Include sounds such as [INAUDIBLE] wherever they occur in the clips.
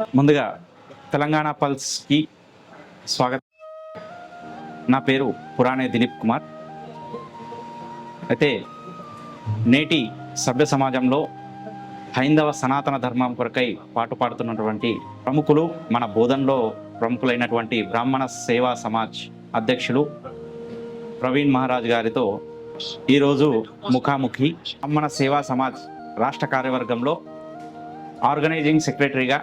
ముందుగా తెలంగాణ పల్స్కి స్వాగతం. నా పేరు పురాణే దిలీప్ కుమార్. అయితే నేటి సభ్య సమాజంలో హైందవ సనాతన ధర్మం కొరకై పాటు పాడుతున్నటువంటి ప్రముఖులు మన బోధనలో ప్రముఖులైనటువంటి బ్రాహ్మణ సేవా సమాజ్ అధ్యక్షులు ప్రవీణ్ మహారాజ్ గారితో ఈరోజు ముఖాముఖి బ్రాహ్మణ సేవా సమాజ్ రాష్ట్ర కార్యవర్గంలో ఆర్గనైజింగ్ సెక్రటరీగా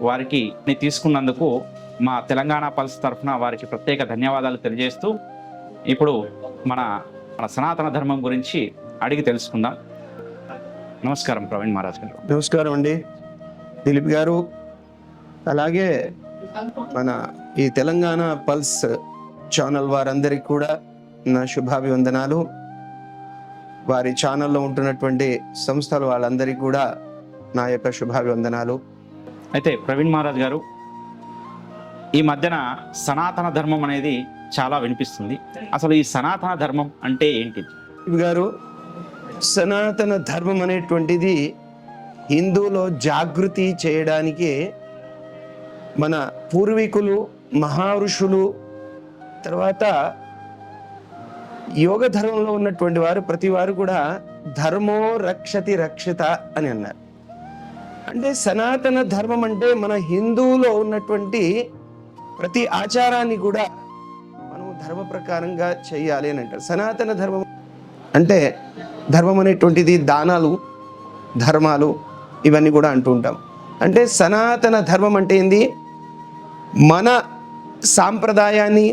వారికి తీసుకున్నందుకు మా తెలంగాణ పల్స్ తరఫున వారికి ప్రత్యేక ధన్యవాదాలు తెలియజేస్తూ ఇప్పుడు మన మన సనాతన ధర్మం గురించి అడిగి తెలుసుకుందాం. నమస్కారం ప్రవీణ్ మహారాజ్ గారు. నమస్కారం అండి. దిలీప్ గారు అలాగే మన ఈ తెలంగాణ పల్స్ ఛానల్ వారందరికీ కూడా నా శుభాభివందనాలు. వారి ఛానల్లో ఉంటున్నటువంటి సంస్థల వాళ్ళందరికీ కూడా నా యొక్క శుభాభివందనాలు. అయితే ప్రవీణ్ మహారాజ్ గారు ఈ మధ్యన సనాతన ధర్మం అనేది చాలా వినిపిస్తుంది. అసలు ఈ సనాతన ధర్మం అంటే ఏంటిది గారు సనాతన ధర్మం అనేటువంటిది హిందువులో జాగృతి చేయడానికి మన పూర్వీకులు మహారుషులు తర్వాత యోగ ధర్మంలో ఉన్నటువంటి వారు ప్రతి వారు కూడా ధర్మో రక్షతి రక్షిత అని అన్నారు. అంటే సనాతన ధర్మం అంటే మన హిందువులో ఉన్నటువంటి ప్రతి ఆచారాన్ని కూడా మనం ధర్మ ప్రకారంగా చేయాలి అని అంటారు. సనాతన ధర్మం అంటే ధర్మం అనేటువంటిది దానాలు ధర్మాలు ఇవన్నీ కూడా అంటూ ఉంటాం. అంటే సనాతన ధర్మం అంటే ఏంది? మన సాంప్రదాయాన్ని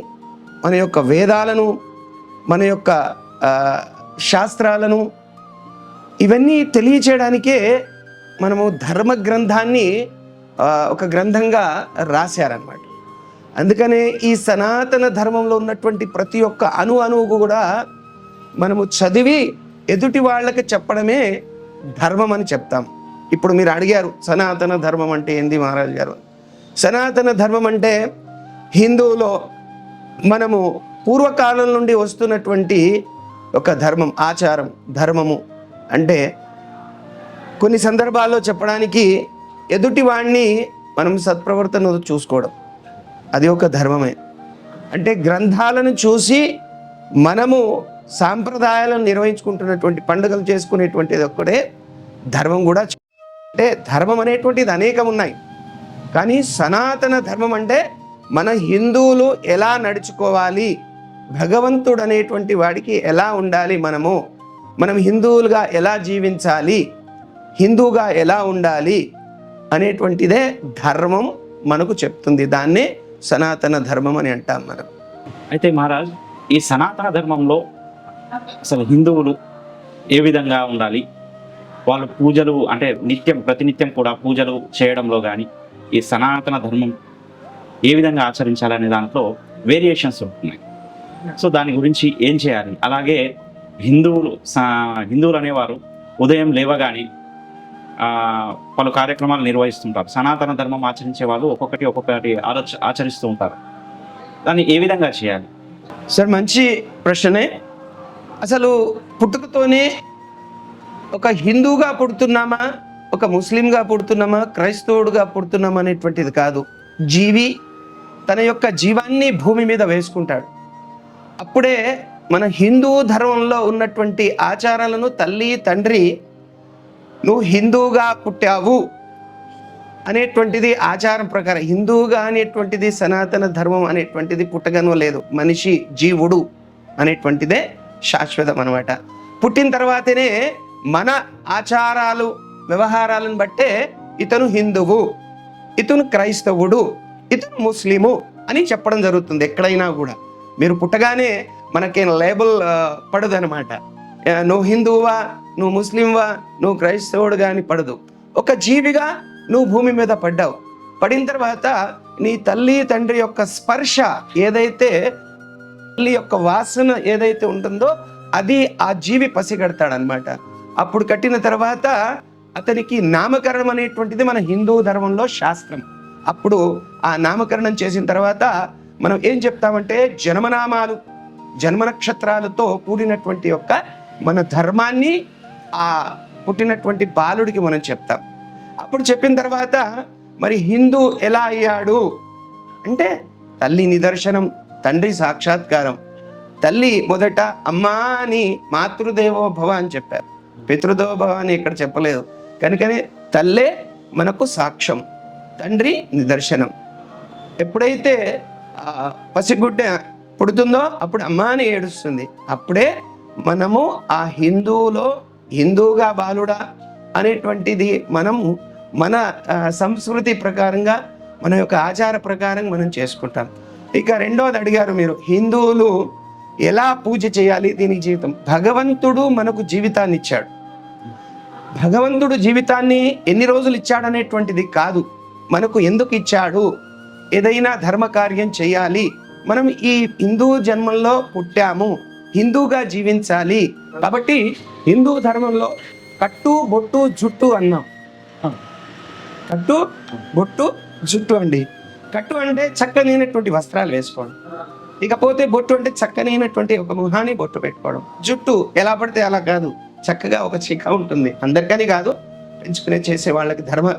మన యొక్క వేదాలను మన యొక్క శాస్త్రాలను ఇవన్నీ తెలియచేయడానికే మనము ధర్మ గ్రంథాన్ని ఒక గ్రంథంగా రాశారనమాట అందుకనే ఈ సనాతన ధర్మంలో ఉన్నటువంటి ప్రతి ఒక్క అణు అణువు కూడా మనము చదివి ఎదుటి వాళ్ళకి చెప్పడమే ధర్మం అని చెప్తాం. ఇప్పుడు మీరు అడిగారు సనాతన ధర్మం అంటే ఏంది మహారాజ్ గారు? సనాతన ధర్మం అంటే హిందువులో మనము పూర్వకాలం నుండి వస్తున్నటువంటి ఒక ధర్మం ఆచారం ధర్మము అంటే కొన్ని సందర్భాల్లో చెప్పడానికి ఎదుటి మనం సత్ప్రవర్తన చూసుకోవడం. అది ఒక ధర్మమే. అంటే గ్రంథాలను చూసి మనము సాంప్రదాయాలను నిర్వహించుకుంటున్నటువంటి పండుగలు చేసుకునేటువంటిది ఒక్కడే ధర్మం కూడా అంటే ధర్మం అనేటువంటిది అనేకం ఉన్నాయి. కానీ సనాతన ధర్మం అంటే మన హిందువులు ఎలా నడుచుకోవాలి భగవంతుడు అనేటువంటి వాడికి ఎలా ఉండాలి మనము మనం హిందువులుగా ఎలా జీవించాలి హిందువుగా ఎలా ఉండాలి అనేటువంటిదే ధర్మం మనకు చెప్తుంది. దాన్నే సనాతన ధర్మం అని అంటాం మనం. అయితే మహారాజ్ ఈ సనాతన ధర్మంలో అసలు హిందువులు ఏ విధంగా ఉండాలి? వాళ్ళు పూజలు అంటే నిత్యం ప్రతినిత్యం కూడా పూజలు చేయడంలో కానీ ఈ సనాతన ధర్మం ఏ విధంగా ఆచరించాలనే దాంట్లో వేరియేషన్స్ ఉంటున్నాయి. సో దాని గురించి ఏం చేయాలి? అలాగే హిందువులు సా- హిందువులు అనేవారు ఉదయం లేవగానే పలు కార్యక్రమాలు నిర్వహిస్తుంటారు. సనాతన ధర్మం ఆచరించే వాళ్ళు ఒక్కొక్కటి ఒక్కొక్కటి ఆలోచ ఆచరిస్తూ ఉంటారు. దాన్ని ఏ విధంగా చేయాలి? సార్ మంచి ప్రశ్నే. అసలు పుట్టుకతోనే ఒక హిందూగా పుడుతున్నామా? ఒక ముస్లింగా పుడుతున్నామా? క్రైస్తవుడుగా పుడుతున్నామా అనేటువంటిది కాదు. జీవి తన యొక్క జీవాన్ని భూమి మీద వేసుకుంటాడు. అప్పుడే మన హిందూ ధర్మంలో ఉన్నటువంటి ఆచారాలను తల్లి తండ్రి నువ్వు హిందువుగా పుట్టావు అనేటువంటిది ఆచారం ప్రకారం. హిందువుగా అనేటువంటిది సనాతన ధర్మం అనేటువంటిది పుట్టగనో లేదు. మనిషి జీవుడు అనేటువంటిదే శాశ్వతం అనమాట పుట్టిన తర్వాతనే మన ఆచారాలు వ్యవహారాలను బట్టే ఇతను హిందువు ఇతను క్రైస్తవుడు ఇతను ముస్లిము అని చెప్పడం జరుగుతుంది ఎక్కడైనా కూడా. మీరు పుట్టగానే మనకేం లేబుల్ పడదు అనమాట నువ్వు హిందువువా నువ్వు ముస్లింవా నువ్వు క్రైస్తవుడు కానీ పడదు. ఒక జీవిగా నువ్వు భూమి మీద పడ్డావు. పడిన తర్వాత నీ తల్లి తండ్రి యొక్క స్పర్శ ఏదైతే తల్లి యొక్క వాసన ఏదైతే ఉంటుందో అది ఆ జీవి పసిగడతాడనమాట అప్పుడు కట్టిన తర్వాత అతనికి నామకరణం అనేటువంటిది మన హిందూ ధర్మంలో శాస్త్రం. అప్పుడు ఆ నామకరణం చేసిన తర్వాత మనం ఏం చెప్తామంటే జన్మనామాలు జన్మ నక్షత్రాలతో కూడినటువంటి యొక్క మన ధర్మాన్ని ఆ పుట్టినటువంటి బాలుడికి మనం చెప్తాం. అప్పుడు చెప్పిన తర్వాత మరి హిందూ ఎలా అయ్యాడు? అంటే తల్లి నిదర్శనం తండ్రి సాక్షాత్కారం. తల్లి మొదట అమ్మా అని మాతృదేవో భవ అని చెప్పారు. పితృదేవో భవ అని ఇక్కడ చెప్పలేదు. కనుకనే తల్లే మనకు సాక్ష్యం తండ్రి నిదర్శనం. ఎప్పుడైతే పసిగుడ్డ పుడుతుందో అప్పుడు అమ్మ అని ఏడుస్తుంది. అప్పుడే మనము ఆ హిందువులో హిందువుగా బాలుడా అనేటువంటిది మనము మన సంస్కృతి ప్రకారంగా మన యొక్క ఆచార ప్రకారం మనం చేసుకుంటాం. ఇక రెండోది అడిగారు మీరు హిందువులు ఎలా పూజ చేయాలి దీని జీవితం? భగవంతుడు మనకు జీవితాన్ని ఇచ్చాడు. భగవంతుడు జీవితాన్ని ఎన్ని రోజులు ఇచ్చాడనేటువంటిది కాదు. మనకు ఎందుకు ఇచ్చాడు? ఏదైనా ధర్మ కార్యం చేయాలి. మనం ఈ హిందూ జన్మంలో పుట్టాము. హిందూగా జీవించాలి. కాబట్టి హిందూ ధర్మంలో కట్టు బొట్టు జుట్టు అన్నాం. కట్టు బొట్టు జుట్టు అండి. కట్టు అంటే చక్కనైనటువంటి వస్త్రాలు వేసుకోవడం. ఇకపోతే బొట్టు అంటే చక్కనైనటువంటి ఒక ముఖాన్ని బొట్టు పెట్టుకోవడం. జుట్టు ఎలా పడితే అలా కాదు. చక్కగా ఒక చిక్క ఉంటుంది. అందరికని కాదు పెంచుకునే చేసే వాళ్ళకి ధర్మ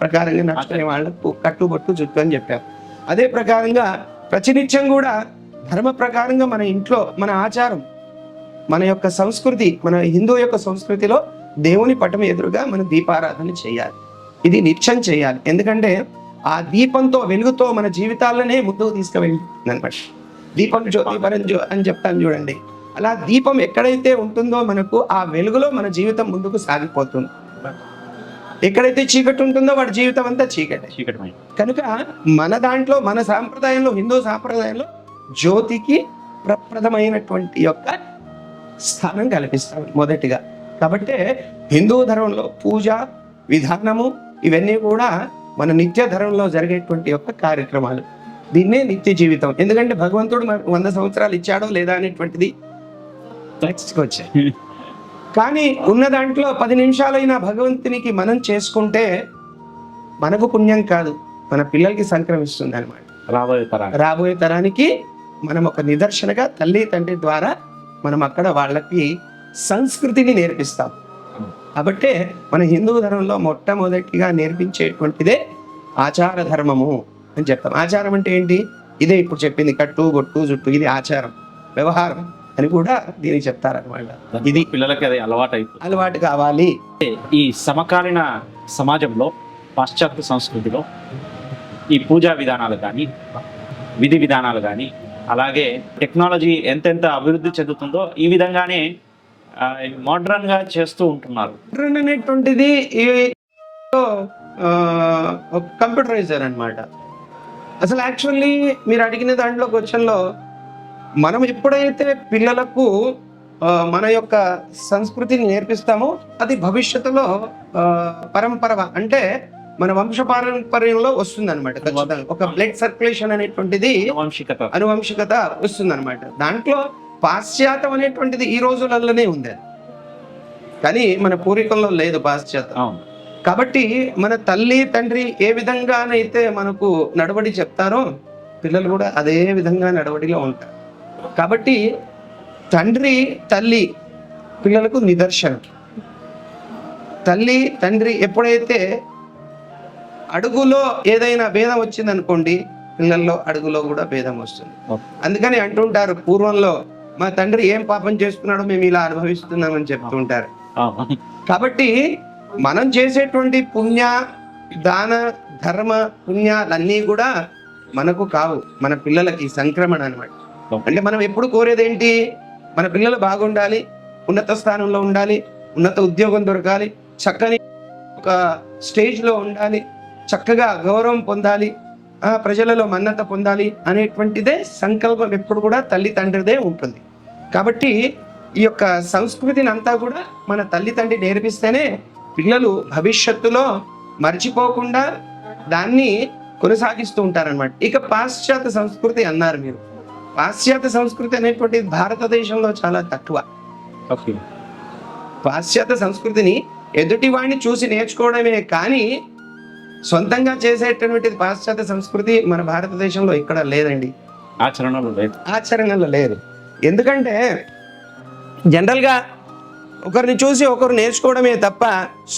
ప్రకారంగా నడుచుకునే వాళ్ళకు కట్టు బొట్టు జుట్టు అని చెప్పారు. అదే ప్రకారంగా ప్రతినిత్యం కూడా ధర్మ ప్రకారంగా మన ఇంట్లో మన ఆచారం మన యొక్క సంస్కృతి మన హిందూ యొక్క సంస్కృతిలో దేవుని పటం ఎదురుగా మనం దీపారాధన చేయాలి. ఇది నిత్యం చేయాలి. ఎందుకంటే ఆ దీపంతో వెలుగుతో మన జీవితాలనే ముందుకు తీసుకువెళ్తుంది అనమాట దీపం జ్యోతి జ్యో అని చెప్తాను చూడండి. అలా దీపం ఎక్కడైతే ఉంటుందో మనకు ఆ వెలుగులో మన జీవితం ముందుకు సాగిపోతుంది. ఎక్కడైతే చీకటి ఉంటుందో వాడి జీవితం అంతా చీకటి. చీకటిమయం. కనుక మన దాంట్లో మన సాంప్రదాయంలో హిందూ సాంప్రదాయంలో జ్యోతికి ప్రప్రదమైనటువంటి యొక్క స్థానం కల్పిస్తాం మొదటిగా. కాబట్టి హిందూ ధర్మంలో పూజ విధానము ఇవన్నీ కూడా మన నిత్య ధర్మంలో జరిగేటువంటి యొక్క కార్యక్రమాలు. దీన్నే నిత్య జీవితం. ఎందుకంటే భగవంతుడు వంద సంవత్సరాలు ఇచ్చాడో లేదా అనేటువంటిది నెక్స్ట్కి వచ్చాయి కానీ ఉన్న దాంట్లో పది నిమిషాలైనా భగవంతునికి మనం చేసుకుంటే మనకు పుణ్యం కాదు. మన పిల్లలకి సంక్రమిస్తుంది అనమాట రాబోయే తరానికి మనం ఒక నిదర్శనగా తల్లి తండ్రి ద్వారా మనం అక్కడ వాళ్ళకి సంస్కృతిని నేర్పిస్తాం. కాబట్టే మన హిందూ ధర్మంలో మొట్టమొదటిగా నేర్పించేటువంటిదే ఆచార ధర్మము అని చెప్తాం. ఆచారం అంటే ఏంటి? ఇదే ఇప్పుడు చెప్పింది కట్టు బొట్టు జుట్టు ఇది ఆచారం వ్యవహారం అని కూడా దీనికి చెప్తారనమాట ఇది పిల్లలకి అది అలవాటు అలవాటు కావాలి. ఈ సమకాలీన సమాజంలో పాశ్చాత్య సంస్కృతిలో ఈ పూజా విధానాలు కానీ విధి విధానాలు కానీ అలాగే టెక్నాలజీ ఎంతెంత అభివృద్ధి చెందుతుందో ఈ విధంగానే మోడ్రన్గా చేస్తూ ఉంటున్నారు. మోడ్రన్ అనేటువంటిది కంప్యూటరైజర్ అన్నమాట. అసలు యాక్చువల్లీ మీరు అడిగిన దాంట్లో క్వశ్చన్లో మనం ఎప్పుడైతే పిల్లలకు మన యొక్క సంస్కృతిని నేర్పిస్తామో అది భవిష్యత్తులో పరంపర అంటే మన వంశ పారంపర్యంలో వస్తుంది అనమాట ఒక బ్లడ్ సర్క్యులేషన్ అనేటువంటిది వంశికత అనువంశికత వస్తుంది అనమాట దాంట్లో పాశ్చాత్యం అనేటువంటిది ఈ రోజులలోనే ఉంది. కానీ మన పూర్వీకంలో లేదు పాశ్చాత్యం. కాబట్టి మన తల్లి తండ్రి ఏ విధంగానైతే మనకు నడవడి చెప్తారో పిల్లలు కూడా అదే విధంగా నడవడిలో ఉంటారు. కాబట్టి తండ్రి తల్లి పిల్లలకు నిదర్శనం. తల్లి తండ్రి ఎప్పుడైతే అడుగులో ఏదైనా భేదం వచ్చిందనుకోండి పిల్లల్లో అడుగులో కూడా భేదం వస్తుంది. అందుకని అంటుంటారు పూర్వంలో మా తండ్రి ఏం పాపం చేసుకున్నాడో మేము ఇలా అనుభవిస్తున్నామని చెప్తుంటారు. కాబట్టి మనం చేసేటువంటి పుణ్య దాన ధర్మ పుణ్యాలన్నీ కూడా మనకు కావు. మన పిల్లలకి సంక్రమణ అనమాట అంటే మనం ఎప్పుడు కోరేది ఏంటి మన పిల్లలు బాగుండాలి ఉన్నత స్థానంలో ఉండాలి ఉన్నత ఉద్యోగం దొరకాలి చక్కని ఒక స్టేజ్లో ఉండాలి చక్కగా గౌరవం పొందాలి ఆ ప్రజలలో మన్నత పొందాలి అనేటువంటిదే సంకల్పం ఎప్పుడు కూడా తల్లి తండ్రిదే ఉంటుంది. కాబట్టి ఈ యొక్క సంస్కృతిని అంతా కూడా మన తల్లి తండ్రి నేర్పిస్తేనే పిల్లలు భవిష్యత్తులో మర్చిపోకుండా దాన్ని కొనసాగిస్తూ ఉంటారనమాట ఇక పాశ్చాత్య సంస్కృతి అన్నారు మీరు. పాశ్చాత్య సంస్కృతి అనేటువంటిది భారతదేశంలో చాలా తక్కువ. ఓకే. పాశ్చాత్య సంస్కృతిని ఎదుటివాడిని చూసి నేర్చుకోవడమే కానీ సొంతంగా చేసేటటువంటిది పాశ్చాత్య సంస్కృతి మన భారతదేశంలో ఇక్కడ లేదండి. ఆచరణలో లేదు. ఆచరణలో లేదు. ఎందుకంటే జనరల్గా ఒకరిని చూసి ఒకరు నేర్చుకోవడమే తప్ప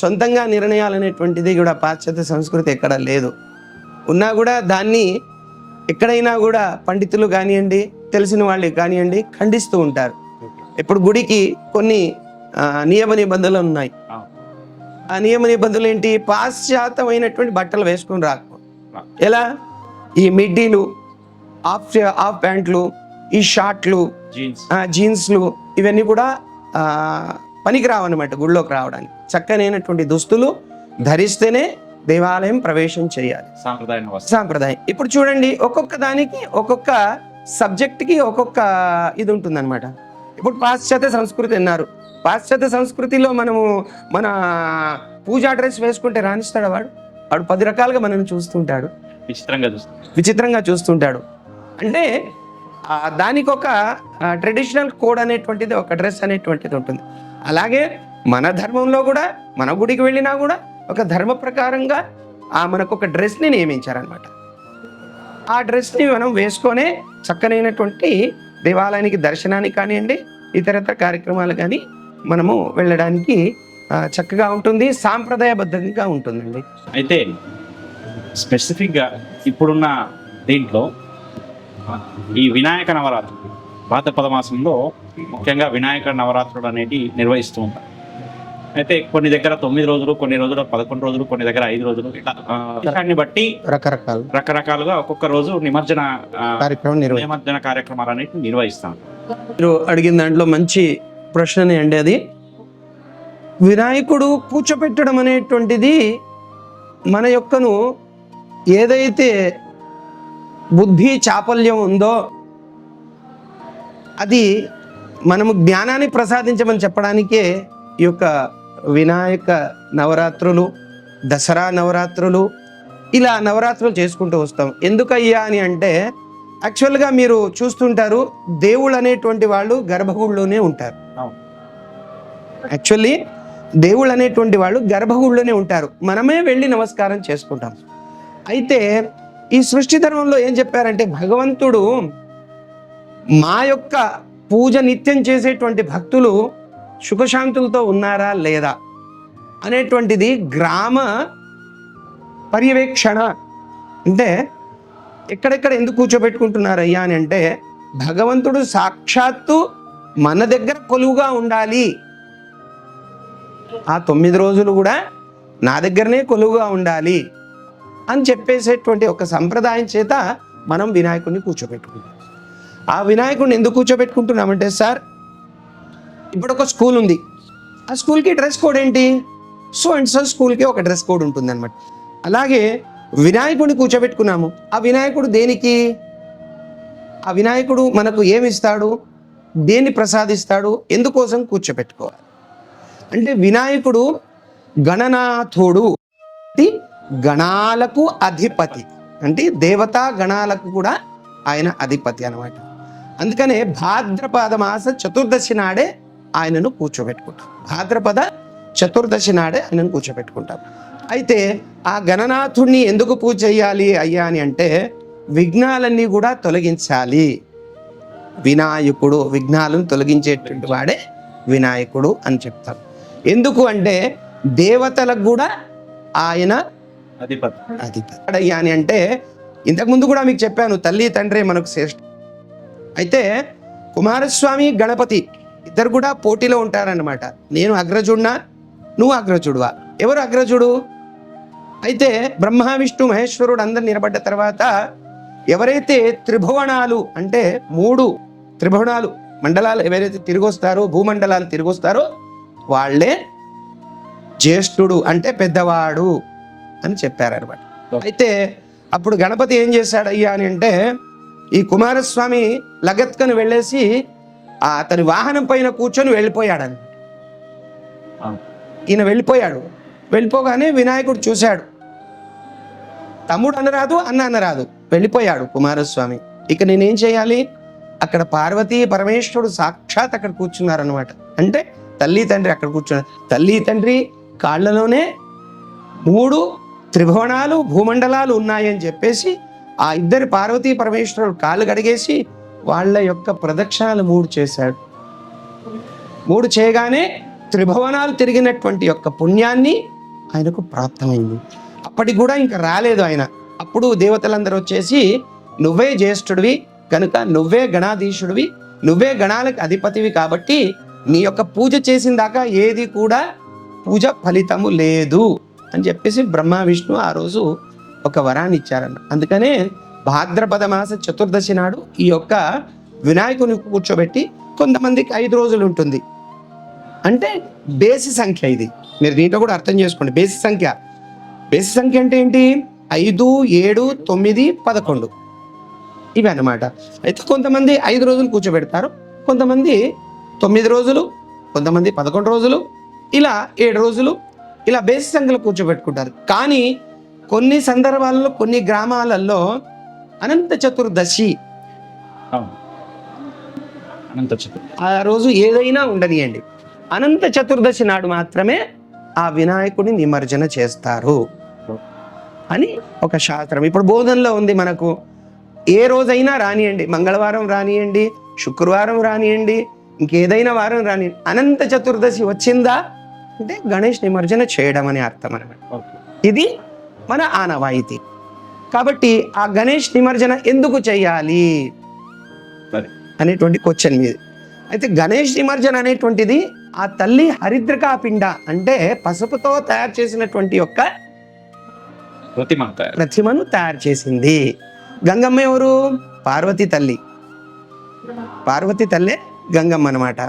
సొంతంగా నిర్ణయాలు అనేటువంటిది కూడా పాశ్చాత్య సంస్కృతి ఎక్కడ లేదు. ఉన్నా కూడా దాన్ని ఎక్కడైనా కూడా పండితులు కానివ్వండి తెలిసిన వాళ్ళు కానివ్వండి ఖండిస్తూ ఉంటారు. ఇప్పుడు గుడికి కొన్ని నియమ నిబంధనలు ఉన్నాయి. ఆ నియమ నిబంధనలు ఏంటి? పాశ్చాత్యమైనటువంటి బట్టలు వేసుకొని రాకు ఎలా? ఈ మిడ్డీలు హాఫ్ హాఫ్ ప్యాంట్లు ఈ షార్ట్లు జీన్స్లు ఇవన్నీ కూడా ఆ, పనికిరావు అనమాట గుళ్ళోకి రావడానికి. చక్కనైనటువంటి దుస్తులు ధరిస్తేనే దేవాలయం ప్రవేశం చేయాలి. సాంప్రదాయ సాంప్రదాయం. ఇప్పుడు చూడండి ఒక్కొక్క దానికి ఒక్కొక్క సబ్జెక్ట్కి ఒక్కొక్క ఇది ఉంటుందన్నమాట. ఇప్పుడు పాశ్చాత్య సంస్కృతి అన్నారు. పాశ్చాత్య సంస్కృతిలో మనము మన పూజా డ్రెస్ వేసుకుంటే రాణిస్తాడు వాడు? వాడు పది రకాలుగా మనల్ని చూస్తుంటాడు. విచిత్రంగా చూస్తాం విచిత్రంగా చూస్తుంటాడు. అంటే దానికి ఒక ట్రెడిషనల్ కోడ్ అనేటువంటిది ఒక డ్రెస్ అనేటువంటిది ఉంటుంది. అలాగే మన ధర్మంలో కూడా మన గుడికి వెళ్ళినా కూడా ఒక ధర్మ ప్రకారంగా ఆ మనకు ఒక డ్రెస్ని నియమించారనమాట ఆ డ్రెస్ని మనం వేసుకొనే చక్కనైనటువంటి దేవాలయానికి దర్శనానికి కానివ్వండి ఇతరత్ర కార్యక్రమాలు కానీ మనము వెళ్ళడానికి చక్కగా ఉంటుంది సాంప్రదాయబద్ధంగా ఉంటుందండి. అయితే స్పెసిఫిక్గా ఇప్పుడున్న దీంట్లో ఈ వినాయక నవరాత్రులు భాద్రపద మాసంలో ముఖ్యంగా వినాయక నవరాత్రులు అనేటి నిర్వహిస్తూ ఉంటారు. అయితే కొన్ని దగ్గర తొమ్మిది రోజులు కొన్ని రోజులు పదకొండు రోజులు కొన్ని దగ్గర ఐదు రోజులు ఇట్లా విషయాన్ని బట్టి రకరకాలు. రకరకాలుగా ఒక్కొక్క రోజు నిమజ్జన కార్యక్రమం నిమజ్జన కార్యక్రమాలు అనేవి నిర్వహిస్తాం మీరు అడిగిన దాంట్లో మంచి ప్రశ్ననే అండి అది. వినాయకుడు కూర్చోపెట్టడం అనేటువంటిది మన యొక్కను ఏదైతే బుద్ధి చాపల్యం ఉందో అది మనము జ్ఞానాన్ని ప్రసాదించమని చెప్పడానికే ఈ యొక్క వినాయక నవరాత్రులు దసరా నవరాత్రులు ఇలా నవరాత్రులు చేసుకుంటూ వస్తాం. ఎందుకయ్యా అని అంటే యాక్చువల్గా మీరు చూస్తుంటారు దేవుళ్ళు అనేటువంటి వాళ్ళు గర్భగుడిలోనే ఉంటారు. యాక్చువల్లీ దేవుళ్ళు అనేటువంటి వాళ్ళు గర్భగుడిలోనే ఉంటారు. మనమే వెళ్ళి నమస్కారం చేసుకుంటాం. అయితే ఈ సృష్టి ధర్మంలో ఏం చెప్పారంటే భగవంతుడు మా యొక్క పూజ నిత్యం చేసేటువంటి భక్తులు సుఖశాంతులతో ఉన్నారా లేదా అనేటువంటిది గ్రామ పర్యవేక్షణ. అంటే ఎక్కడెక్కడ ఎందుకు కూర్చోబెట్టుకుంటున్నారు అయ్యా అని అంటే భగవంతుడు సాక్షాత్తు మన దగ్గర కొలువుగా ఉండాలి. ఆ తొమ్మిది రోజులు కూడా నా దగ్గరనే కొలువుగా ఉండాలి అని చెప్పేసేటువంటి ఒక సంప్రదాయం చేత మనం వినాయకుడిని కూర్చోబెట్టుకుంటాం ఆ వినాయకుడిని ఎందుకు కూర్చోబెట్టుకుంటున్నామంటే సార్ ఇప్పుడు ఒక స్కూల్ ఉంది. ఆ స్కూల్కి డ్రెస్ కోడ్ ఏంటి? సో అండ్ సో స్కూల్కి ఒక డ్రెస్ కోడ్ ఉంటుంది అనమాట అలాగే వినాయకుడిని కూర్చోబెట్టుకున్నాము. ఆ వినాయకుడు దేనికి? ఆ వినాయకుడు మనకు ఏమి ఇస్తాడు దేన్ని ప్రసాదిస్తాడు? ఎందుకోసం కూర్చోబెట్టుకోవాలి? అంటే వినాయకుడు గణనాథుడు. గణాలకు అధిపతి. అంటే దేవతా గణాలకు కూడా ఆయన అధిపతి అనమాట అందుకనే భాద్రపద మాస చతుర్దశి నాడే ఆయనను కూర్చోబెట్టుకుంటాం. భాద్రపద చతుర్దశి నాడే ఆయనను కూర్చోబెట్టుకుంటాం. అయితే ఆ గణనాథుణ్ణి ఎందుకు పూజ చేయాలి అయ్యా అని అంటే విఘ్నాలన్నీ కూడా తొలగించాలి. వినాయకుడు విఘ్నాలను తొలగించేటువంటి వాడే వినాయకుడు అని చెప్తాం ఎందుకు అంటే దేవతలకు కూడా ఆయన అధిపతి. అధిపతి అయ్యా అని అంటే ఇంతకుముందు కూడా మీకు చెప్పాను తల్లి తండ్రి మనకు శ్రేష్ఠ. అయితే కుమారస్వామి గణపతి ఇద్దరు కూడా పోటీలో ఉంటారన్నమాట. నేను అగ్రజుడినా నువ్వు అగ్రజుడువా? ఎవరు అగ్రజుడు? అయితే బ్రహ్మ విష్ణు మహేశ్వరుడు అందరు నిలబడ్డ తర్వాత ఎవరైతే త్రిభువనాలు అంటే మూడు త్రిభువనాలు మండలాలు ఎవరైతే తిరిగొస్తారో భూమండలాలు తిరిగొస్తారో వాళ్ళే జ్యేష్ఠుడు అంటే పెద్దవాడు అని చెప్పారనమాట అయితే అప్పుడు గణపతి ఏం చేశాడు అయ్యా అని అంటే ఈ కుమారస్వామి లగత్కను వెళ్ళేసి ఆ అతని వాహనం పైన కూర్చొని వెళ్ళిపోయాడని. ఈయన వెళ్ళిపోయాడు. వెళ్ళిపోగానే వినాయకుడు చూశాడు. తమ్ముడు అనరాదు అన్న అనరాదు వెళ్ళిపోయాడు కుమారస్వామి. ఇక నేనేం చేయాలి? అక్కడ పార్వతీ పరమేశ్వరుడు సాక్షాత్ అక్కడ కూర్చున్నారనమాట అంటే తల్లి తండ్రి అక్కడ కూర్చున్నారు. తల్లి తండ్రి కాళ్ళలోనే మూడు త్రిభువనాలు భూమండలాలు ఉన్నాయని చెప్పేసి ఆ ఇద్దరు పార్వతీ పరమేశ్వరుడు కాళ్ళు కడిగేసి వాళ్ళ యొక్క ప్రదక్షిణాలు మూడు చేశాడు. మూడు చేయగానే త్రిభువనాలు తిరిగినటువంటి యొక్క పుణ్యాన్ని ఆయనకు ప్రాప్తమైంది. అప్పటికి కూడా ఇంకా రాలేదు ఆయన. అప్పుడు దేవతలందరూ వచ్చేసి నువ్వే జ్యేష్ఠుడివి కనుక నువ్వే గణాధీశుడివి నువ్వే గణాలకు అధిపతివి కాబట్టి నీ యొక్క పూజ చేసిన దాకా ఏది కూడా పూజ ఫలితము లేదు. అని చెప్పేసి బ్రహ్మ విష్ణు ఆ రోజు ఒక వరాన్ని ఇచ్చారన్న అందుకనే భాద్రపద మాస చతుర్దశి నాడు ఈ యొక్క వినాయకుని కూర్చోబెట్టి కొంతమందికి ఐదు రోజులు ఉంటుంది. అంటే బేసి సంఖ్య ఇది. మీరు దీంట్లో కూడా అర్థం చేసుకోండి. బేసి సంఖ్య. బేసి సంఖ్య అంటే ఏంటి? ఐదు ఏడు తొమ్మిది పదకొండు. ఇవి అన్నమాట. అయితే కొంతమంది ఐదు రోజులు కూర్చోబెడతారు కొంతమంది తొమ్మిది రోజులు కొంతమంది పదకొండు రోజులు ఇలా ఏడు రోజులు ఇలా బేసి సంఖ్యలో కూర్చోబెట్టుకుంటారు. కానీ కొన్ని సందర్భాలలో కొన్ని గ్రామాలలో అనంత చతుర్దశి. అనంత ఆ రోజు ఏదైనా ఉండనియండి. అనంత చతుర్దశి నాడు మాత్రమే ఆ వినాయకుడిని నిమజ్జన చేస్తారు. అని ఒక శాస్త్రం. ఇప్పుడు బోధనలో ఉంది మనకు ఏ రోజైనా రానియండి. మంగళవారం రానియండి శుక్రవారం రానియండి ఇంకేదైనా వారం రాని అనంత చతుర్దశి వచ్చిందా అంటే గణేష్ నిమజ్జన చేయడం అని అర్థం అనమాట ఇది మన ఆనవాయితీ. కాబట్టి ఆ గణేష్ నిమజ్జన ఎందుకు చేయాలి సరే. అనేటువంటి క్వశ్చన్ మీద. అయితే గణేష్ నిమజ్జన అనేటువంటిది ఆ తల్లి హరిద్రకా పిండ అంటే పసుపుతో తయారు చేసినటువంటి యొక్క ప్రతిమను తయారు చేసింది. గంగమ్మ ఎవరు? పార్వతి తల్లి. పార్వతి తల్లే గంగమ్మ అన్నమాట.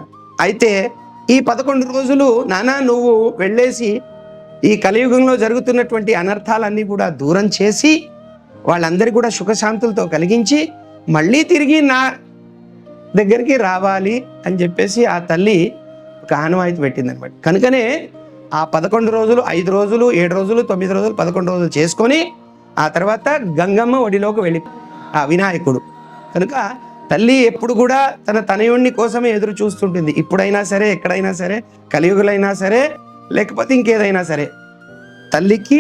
అయితే ఈ పదకొండు రోజులు నానా నువ్వు వెళ్ళేసి ఈ కలియుగంలో జరుగుతున్నటువంటి అనర్థాలన్నీ కూడా దూరం చేసి వాళ్ళందరికీ కూడా సుఖశాంతులతో కలిగించి మళ్ళీ తిరిగి నా దగ్గరికి రావాలి అని చెప్పేసి ఆ తల్లి ఒక ఆనవాయితీ పెట్టిందనమాట కనుకనే ఆ పదకొండు రోజులు ఐదు రోజులు ఏడు రోజులు తొమ్మిది రోజులు పదకొండు రోజులు చేసుకొని ఆ తర్వాత గంగమ్మ ఒడిలోకి వెళ్ళి ఆ వినాయకుడు. కనుక తల్లి ఎప్పుడు కూడా తన తనయుణ్ణి కోసమే ఎదురు చూస్తుంటుంది. ఇప్పుడైనా సరే ఎక్కడైనా సరే కలియుగులైనా సరే లేకపోతే ఇంకేదైనా సరే. తల్లికి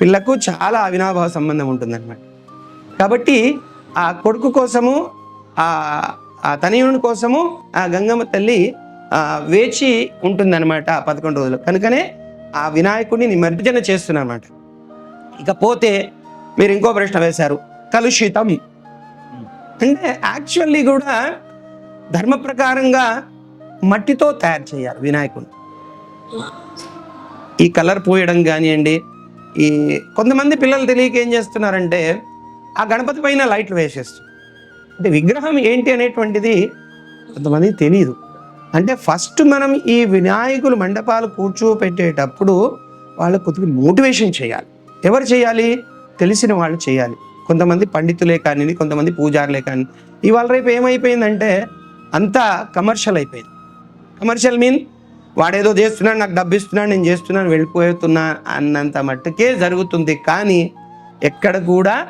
పిల్లకు చాలా అవినాభావ సంబంధం ఉంటుందన్నమాట. కాబట్టి ఆ కొడుకు కోసము ఆ ఆ తనయుని కోసము ఆ గంగమ్మ తల్లి వేచి ఉంటుందన్నమాట ఆ పదకొండు రోజులు. కనుకనే ఆ వినాయకుడిని నిమజ్జన చేస్తున్నమాట ఇకపోతే మీరు ఇంకో ప్రశ్న వేశారు కలుషితం. అంటే యాక్చువల్లీ కూడా ధర్మ ప్రకారంగా మట్టితో తయారు చేయాలి వినాయకుడిని ఈ కలర్ పోయడం కానివ్వండి ఈ కొంతమంది పిల్లలు తెలియక ఏం చేస్తున్నారంటే ఆ గణపతి పైన లైట్లు వేసేస్తారు అంటే విగ్రహం ఏంటి అనేటువంటిది కొంతమంది తెలియదు. అంటే ఫస్ట్ మనం ఈ వినాయకులు మండపాలు కూర్చోపెట్టేటప్పుడు వాళ్ళ కొద్దిగా మోటివేషన్ చేయాలి. ఎవరు చేయాలి? తెలిసిన వాళ్ళు చేయాలి. కొంతమంది పండితులే కానీ కొంతమంది పూజారులే కానీ ఇవాళ రేపు ఏమైపోయిందంటే అంతా కమర్షియల్ అయిపోయింది. కమర్షియల్ మీన్ వాడేదో చేస్తున్నాడు నాకు డబ్బు ఇస్తున్నాడు నేను చేస్తున్నాను వెళ్ళిపోతున్నా అన్నంత మట్టుకే జరుగుతుంది. కానీ ఎక్కడ కూడా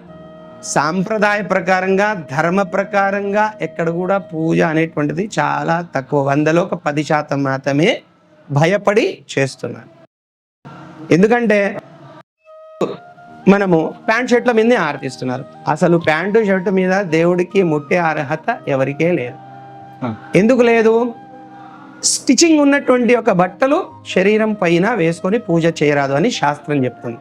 సాంప్రదాయ ప్రకారంగా ధర్మ ప్రకారంగా ఎక్కడ కూడా పూజ అనేటువంటిది చాలా తక్కువ. వందలో ఒక పది శాతం మాత్రమే భయపడి చేస్తున్నారు. ఎందుకంటే మనము ప్యాంట్ షర్ట్ల మీదనే ఆరతిస్తున్నారు అసలు ప్యాంటు షర్ట్ మీద దేవుడికి ముట్టే అర్హత ఎవరికే లేదు. ఎందుకు లేదు? స్టిచింగ్ ఉన్నటువంటి ఒక బట్టలు శరీరం పైన వేసుకొని పూజ చేయరాదు అని శాస్త్రం చెప్తుంది.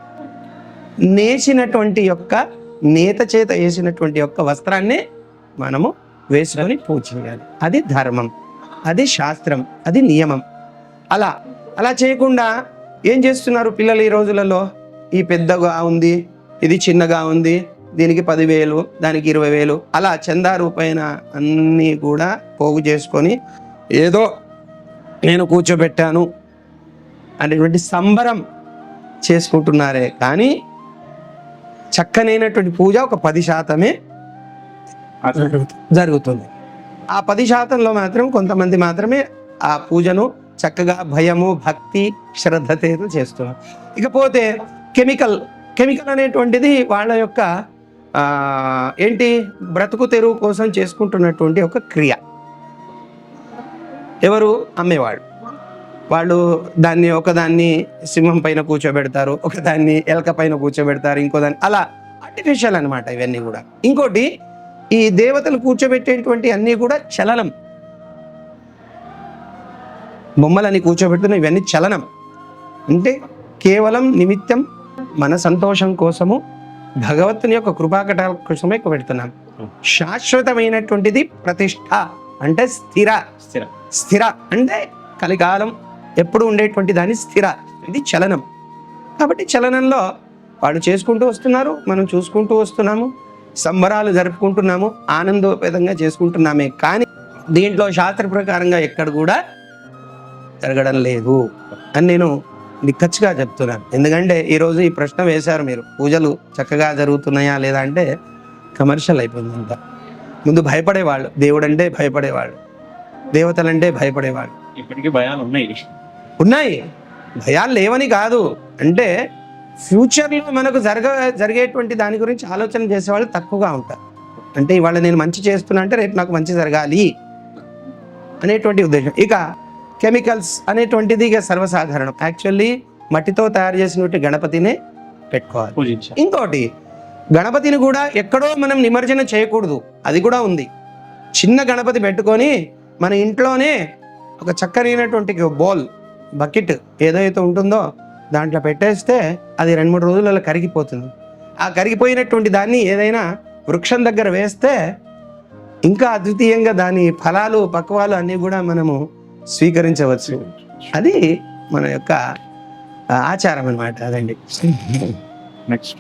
నేసినటువంటి యొక్క నేత చేత వేసినటువంటి యొక్క వస్త్రాన్ని మనము వేసుకొని పూజ చేయాలి. అది ధర్మం అది శాస్త్రం అది నియమం. అలా అలా చేయకుండా ఏం చేస్తున్నారు పిల్లలు ఈ రోజులలో? ఈ పెద్దగా ఉంది ఇది చిన్నగా ఉంది దీనికి పదివేలు దానికి ఇరవై వేలు అలా చందా రూపాయన అన్నీ కూడా పోగు చేసుకొని ఏదో నేను కూర్చోబెట్టాను అనేటువంటి సంబరం చేసుకుంటున్నారే. కానీ చక్కనైనటువంటి పూజ ఒక పది శాతమే జరుగుతుంది. ఆ పది శాతంలో మాత్రం కొంతమంది మాత్రమే ఆ పూజను చక్కగా భయము భక్తి శ్రద్ధతో చేస్తున్నారు. ఇకపోతే కెమికల్ కెమికల్ అనేటువంటిది వాళ్ళ యొక్క ఏంటి బ్రతుకు తెరువు కోసం చేసుకుంటున్నటువంటి ఒక క్రియ. ఎవరు? అమ్మేవాళ్ళు. వాళ్ళు దాన్ని ఒకదాన్ని సింహం పైన కూర్చోబెడతారు ఒకదాన్ని ఎలక పైన కూర్చోబెడతారు ఇంకో దాన్ని అలా ఆర్టిఫిషియల్ అన్నమాట ఇవన్నీ కూడా. ఇంకోటి ఈ దేవతలు కూర్చోబెట్టేటువంటి అన్నీ కూడా చలనం. బొమ్మలని కూర్చోబెడుతున్నాం ఇవన్నీ చలనం. అంటే కేవలం నిమిత్తం మన సంతోషం కోసము భగవంతుని యొక్క కృపాకట కోసమే పెడుతున్నాం శాశ్వతమైనటువంటిది ప్రతిష్ట అంటే స్థిర. స్థిర. స్థిర అంటే కలికాలం. ఎప్పుడు ఉండేటువంటి దాని స్థిర ఇది చలనం. కాబట్టి చలనంలో వాళ్ళు చేసుకుంటూ వస్తున్నారు మనం చూసుకుంటూ వస్తున్నాము సంబరాలు జరుపుకుంటున్నాము ఆనందోపేతంగా చేసుకుంటున్నామే. కానీ దీంట్లో శాస్త్ర ప్రకారంగా ఎక్కడ కూడా జరగడం లేదు అని నేను నిక్కచ్చిగా చెప్తున్నాను. ఎందుకంటే ఈరోజు ఈ ప్రశ్న వేశారు మీరు. పూజలు చక్కగా జరుగుతున్నాయా లేదా అంటే కమర్షియల్ అయిపోయింది అంతా ముందు భయపడేవాళ్ళు. దేవుడు అంటే భయపడేవాళ్ళు. దేవతలంటే భయపడేవాళ్ళు. ఇప్పటికీ భయాలు ఉన్నాయి ఉన్నాయి. భయాలు లేవని కాదు. అంటే ఫ్యూచర్లో మనకు జరగ జరిగేటువంటి దాని గురించి ఆలోచన చేసేవాళ్ళు తక్కువగా ఉంటారు. అంటే ఇవాళ నేను మంచి చేస్తున్నా అంటే రేపు నాకు మంచి జరగాలి అనేటువంటి ఉద్దేశం. ఇక కెమికల్స్ అనేటువంటిది ఇక సర్వసాధారణం. యాక్చువల్లీ మట్టితో తయారు చేసినటువంటి గణపతినే పెట్టుకోవాలి. ఇంకోటి గణపతిని కూడా ఎక్కడో మనం నిమజ్జనం చేయకూడదు. అది కూడా ఉంది. చిన్న గణపతి పెట్టుకొని మన ఇంట్లోనే ఒక చక్కరైనటువంటి బౌల్ బకెట్ ఏదైతే ఉంటుందో దాంట్లో పెట్టేస్తే అది రెండు మూడు రోజులలో కరిగిపోతుంది. ఆ కరిగిపోయినటువంటి దాన్ని ఏదైనా వృక్షం దగ్గర వేస్తే ఇంకా అద్వితీయంగా దాని ఫలాలు పక్వాలు అన్నీ కూడా మనము స్వీకరించవచ్చు. అది మన యొక్క ఆచారం అన్నమాట. అదండి. [LAUGHS] నెక్స్ట్